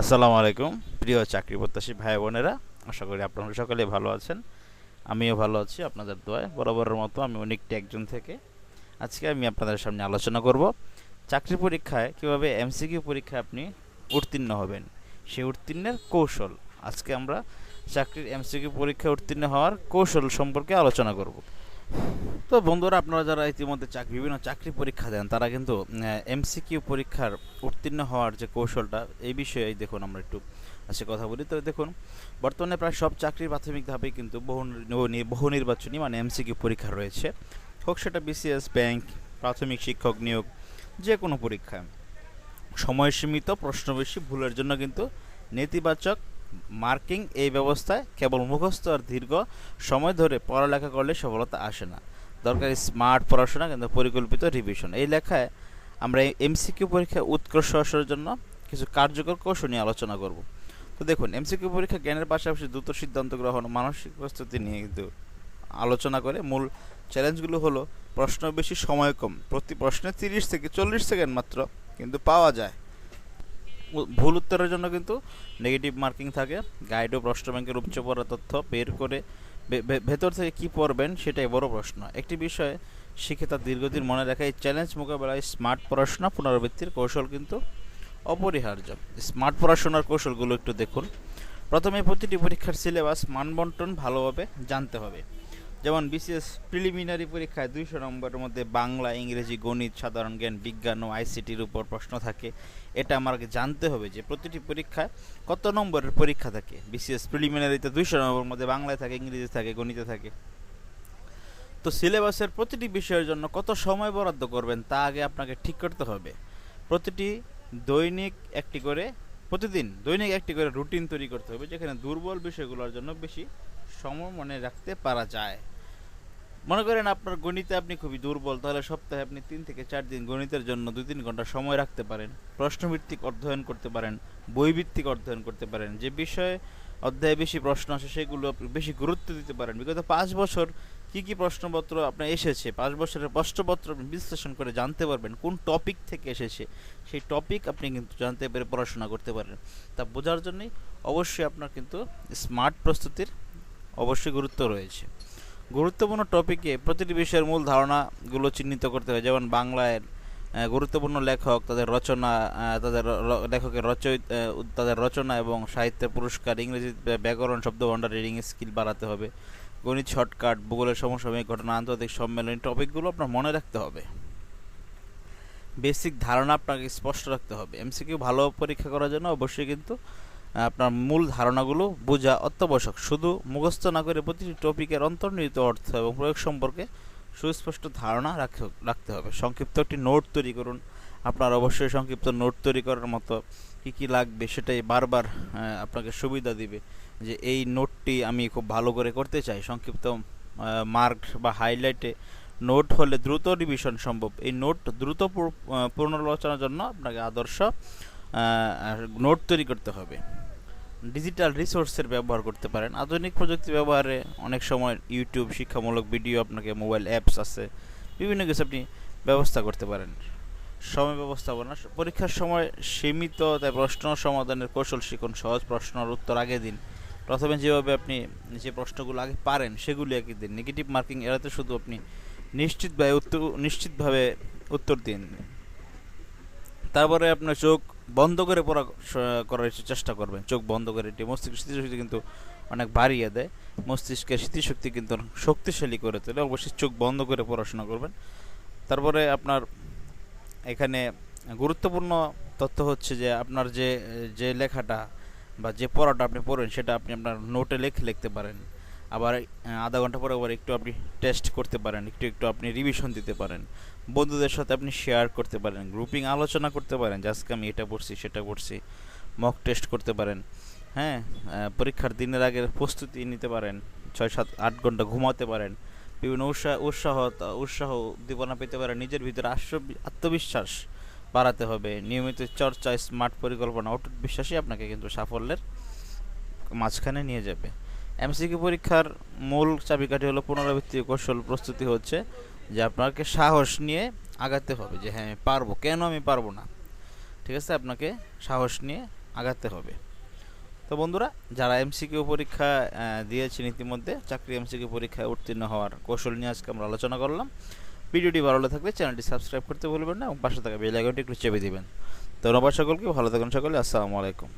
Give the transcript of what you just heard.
আসসালামু আলাইকুম। প্রিয় চাকরি প্রত্যাশী ভাই বোনেরা, আশা করি আপনারা সকলে ভালো আছেন। আমিও ভালো আছি, আপনাদের দোয়ায় বরাবরের মতো আমি অনেকটি একজন থেকে। আজকে আমি আপনাদের সামনে আলোচনা করব, চাকরি পরীক্ষায় কীভাবে এমসিকিউ পরীক্ষায় আপনি উত্তীর্ণ হবেন, সেই উত্তীর্ণের কৌশল। আজকে আমরা চাকরির এমসিকিউ পরীক্ষায় উত্তীর্ণ হওয়ার কৌশল সম্পর্কে আলোচনা করব। তো বন্ধুরা আপনারা যারা ইতিমধ্যে চাকরি বিভিন্ন চাকরি পরীক্ষা দেন, তারা কিন্তু এমসিকিউ পরীক্ষার উত্তীর্ণ হওয়ার যে কৌশলটা, এই বিষয়ে দেখুন আমরা একটু আজকে কথা বলি। তো দেখুন, বর্তমানে প্রায় সব চাকরির প্রাথমিক ধাপে কিন্তু বহু বহু নির্বাচনী মানে এমসিকিউ পরীক্ষা রয়েছে। হোক সেটা বিসিএস ব্যাংক প্রাথমিক শিক্ষক নিয়োগ যে কোনো পরীক্ষা। সময় সীমিত, প্রশ্ন বেশি, ভুলের জন্য কিন্তু নেতিবাচক মার্কিং এই ব্যবস্থায় কেবল মুখস্থ আর দীর্ঘ সময় ধরে পড়ালেখা করলে সফলতা আসে না। দরকার স্মার্ট পড়াশোনা কিন্তু পরিকল্পিত রিভিশন এই লেখায় আমরা এমসিকিউ পরীক্ষায় উৎকর্ষ আসার জন্য কিছু কার্যকর কৌশল নিয়ে আলোচনা করব। তো দেখুন এমসিকিউ পরীক্ষা জ্ঞানের পাশাপাশি দ্রুত সিদ্ধান্ত গ্রহণ মানসিক প্রস্তুতি নিয়ে কিন্তু আলোচনা করে। মূল চ্যালেঞ্জগুলো হলো, প্রশ্ন বেশি, সময় কম। প্রতি প্রশ্নে তিরিশ থেকে চল্লিশ সেকেন্ড মাত্র কিন্তু পাওয়া যায়। ভুল উত্তরের জন্য কিন্তু নেগেটিভ মার্কিং থাকে। গাইড ও প্রশ্ন ব্যাংকের উপচে পড়া তথ্য বের করে ভেতর থেকে কি পড়বেন সেটাই বড় প্রশ্ন। একটি বিষয়ে শিখে তার দীর্ঘদিন মনে রাখা এই চ্যালেঞ্জ মোকাবেলায় স্মার্ট পড়াশোনা, পুনরাবৃত্তির কৌশল কিন্তু অপরিহার্য। স্মার্ট পড়াশোনার কৌশলগুলো একটু দেখুন। প্রথমে প্রতিটি পরীক্ষার সিলেবাস মানবন্টন ভালোভাবে জানতে হবে। যেমন বিসিএস প্রিলিমিনারি পরীক্ষায় দুইশো নম্বরের মধ্যে বাংলা, ইংরেজি, গণিত, সাধারণ জ্ঞান, বিজ্ঞান ও আইসিটির উপর প্রশ্ন থাকে। এটা আমাকে জানতে হবে যে প্রতিটি পরীক্ষায় কত নম্বরের পরীক্ষা থাকে? বিসিএস প্রিলিমিনারিতে দুইশো নম্বরের মধ্যে বাংলায় থাকে ইংরেজি থাকে, গণিতে থাকে। তো সিলেবাসের প্রতিটি বিষয়ের জন্য কত সময় বরাদ্দ করবেন তা আগে আপনাকে ঠিক করতে হবে। প্রতিটি দৈনিক একটি করে, প্রতিদিন দৈনিক একটি করে রুটিন তৈরি করতে হবে, যেখানে দুর্বল বিষয়গুলোর জন্য বেশি সময় মনে রাখতে পারা যায়। মনে করেন আপনার গণিতে আপনি খুবই দুর্বল, তাহলে সপ্তাহে আপনি তিন থেকে চার দিন গণিতের জন্য দুই তিন ঘণ্টা সময় রাখতে পারেন। প্রশ্নভিত্তিক অধ্যয়ন করতে পারেন, বইভিত্তিক অধ্যয়ন করতে পারেন। যে বিষয়ে অধ্যায়ে বেশি প্রশ্ন আসে সেগুলো আপনি বেশি গুরুত্ব দিতে পারেন। বিগত পাঁচ বছর কি কি প্রশ্নপত্র আপনার এসেছে? পাঁচ বছরের প্রশ্নপত্র আপনি বিশ্লেষণ করে জানতে পারবেন কোন টপিক থেকে এসেছে। সেই টপিক আপনি কিন্তু জানতে পেরে পড়াশোনা করতে পারেন তা বোঝার জন্যই অবশ্যই আপনার কিন্তু স্মার্ট প্রস্তুতির অবশ্যই গুরুত্ব রয়েছে। গুরুত্বপূর্ণ টপিকে প্রতিটি বিষয়ের মূল ধারণাগুলো চিহ্নিত করতে হয় যেমন বাংলায় গুরুত্বপূর্ণ লেখক, তাদের রচনা তাদের লেখকের রচয়িত তাদের রচনা এবং সাহিত্যের পুরস্কার, ইংরেজি ব্যাকরণ শব্দ শব্দভাণ্ডার রিডিং স্কিল বাড়াতে হবে। গণিত শর্টকাট ভূগোলের সমসাময়িক ঘটনা, আন্তর্জাতিক সম্মেলন টপিকগুলো আপনার মনে রাখতে হবে। বেসিক ধারণা আপনাকে স্পষ্ট রাখতে হবে। এমসিকিউ ভালো পরীক্ষা করার জন্য অবশ্যই কিন্তু আপনার মূল ধারণাগুলো বোঝা অত্যাবশ্যক। শুধু মুখস্থ না করে প্রতিটি টপিকের অন্তর্নিহিত অর্থ এবং প্রয়োগ সম্পর্কে সুস্পষ্ট ধারণা রাখতে হবে। সংক্ষিপ্ত একটি নোট তৈরি করুন। আপনার অবশ্যই সংক্ষিপ্ত নোট তৈরি করার মতো কী কী লাগবে সেটাই বারবার আপনাকে সুবিধা দিবে যে এই নোটটি আমি খুব ভালো করে করতে চাই। সংক্ষিপ্ত মার্ক বা হাইলাইটে নোট হলে দ্রুত রিভিশন সম্ভব। এই নোট দ্রুত আহ, জন্য আপনাকে আদর্শ নোট তৈরি করতে হবে। ডিজিটাল রিসোর্সের ব্যবহার করতে পারেন। আধুনিক প্রযুক্তি ব্যবহারে অনেক সময় ইউটিউব শিক্ষামূলক ভিডিও আপনাকে মোবাইল অ্যাপস আছে, বিভিন্ন কিছু আপনি ব্যবস্থা করতে পারেন। সময় ব্যবস্থাপনা, পরীক্ষার সময় সীমিত, তাই প্রশ্ন সমাধানের কৌশল শিখুন, সহজ প্রশ্নের উত্তর আগে দিন। প্রথমে যেভাবে আপনি যে প্রশ্নগুলো আগে পারেন, সেগুলি আগে দিন। নেগেটিভ মার্কিং এড়াতে শুধু আপনি নিশ্চিতভাবে উত্তর নিশ্চিতভাবে উত্তর দিন। তারপরে আপনার চোখ বন্ধ করে পড়া করার চেষ্টা করবেন। চোখ বন্ধ করে এটি মস্তিষ্ক স্মৃতিশক্তি কিন্তু অনেক বাড়িয়ে দেয়। মস্তিষ্কের স্মৃতিশক্তি কিন্তু শক্তিশালী করে তোলে। অবশ্যই চোখ বন্ধ করে পড়াশোনা করবেন। তারপরে আপনার এখানে গুরুত্বপূর্ণ তথ্য হচ্ছে যে, আপনার যে যে লেখাটা বা যে পড়াটা আপনি পড়বেন সেটা আপনি আপনার নোটে লেখে, লিখতে পারেন। আবার আধা ঘণ্টা পরে আবার একটু আপনি টেস্ট করতে পারেন, একটু একটু আপনি রিভিশন দিতে পারেন। বন্ধুদের সাথে আপনি শেয়ার করতে পারেন গ্রুপিং আলোচনা করতে পারেন আজকে আমি এটা পড়ছি সেটা পড়ছি মক টেস্ট করতে পারেন। হ্যাঁ পরীক্ষার দিনের আগে প্রস্তুতি নিতে পারেন, ছয়, সাত, আট ঘণ্টা ঘুমাতে পারেন, বিভিন্ন উৎসাহ উৎসাহ উৎসাহ উদ্দীপনা পেতে পারেন, নিজের ভিতরে আত্মবিশ্বাস বাড়াতে হবে। নিয়মিত চর্চা স্মার্ট পরিকল্পনা, অটুট বিশ্বাসই আপনাকে কিন্তু সাফল্যের মাঝখানে নিয়ে যাবে। এমসিকিউ পরীক্ষার মূল চাবিকাঠি হলো পুনরাবৃত্তি কৌশল প্রস্তুতি হচ্ছে যে আপনাকে সাহস নিয়ে আগাতে হবে যে হ্যাঁ আমি পারব। কেন আমি পারব না? ঠিক আছে? আপনাকে সাহস নিয়ে আগাতে হবে। তো বন্ধুরা, যারা এমসিকিউ পরীক্ষা দিয়েছেন ইতিমধ্যে, চাকরি এমসিকিউ পরীক্ষায় উত্তীর্ণ হওয়ার কৌশল নিয়ে আজকে আমরা আলোচনা করলাম। ভিডিওটি ভালো থাকলে চ্যানেলটি সাবস্ক্রাইব করতে ভুলবেন না এবং পাশে থাকা বেল আইকনটি একটু চেপে দিবেন। ধন্যবাদ সকলকে, ভালো থাকুন সকলে, আসসালামু আলাইকুম।